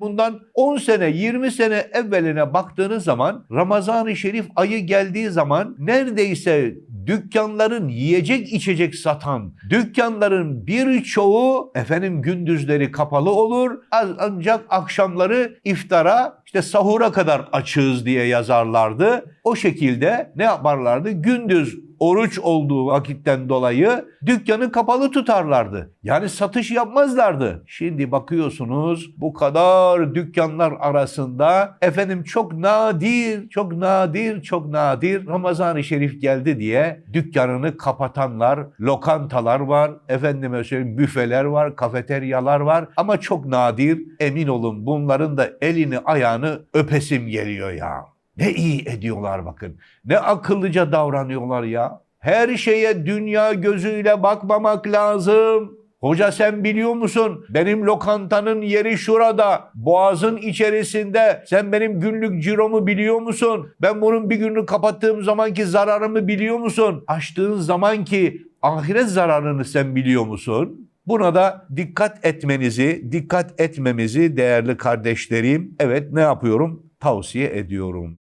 Bundan 10 sene, 20 sene evveline baktığınız zaman Ramazan-ı Şerif ayı geldiği zaman neredeyse dükkanların yiyecek içecek satan dükkanların birçoğu efendim gündüzleri kapalı olur ancak akşamları iftara işte sahura kadar açığız diye yazarlardı. O şekilde ne yaparlardı? Gündüz oruç olduğu vakitten dolayı dükkanı kapalı tutarlardı. Yani satış yapmazlardı. Şimdi bakıyorsunuz bu kadar dükkanlar arasında efendim çok nadir, çok nadir, çok nadir Ramazan-ı Şerif geldi diye dükkanını kapatanlar, lokantalar var, efendime söyleyeyim büfeler var, kafeteryalar var ama çok nadir emin olun bunların da elini ayağını öpesim geliyor ya. Ne iyi ediyorlar bakın. Ne akıllıca davranıyorlar ya. Her şeye dünya gözüyle bakmamak lazım. Hoca sen biliyor musun? Benim lokantanın yeri şurada. Boğazın içerisinde. Sen benim günlük ciromu biliyor musun? Ben bunun bir gününü kapattığım zamanki zararımı biliyor musun? Açtığın zamanki ahiret zararını sen biliyor musun? Buna da dikkat etmenizi, dikkat etmemizi değerli kardeşlerim, evet ne yapıyorum? Tavsiye ediyorum.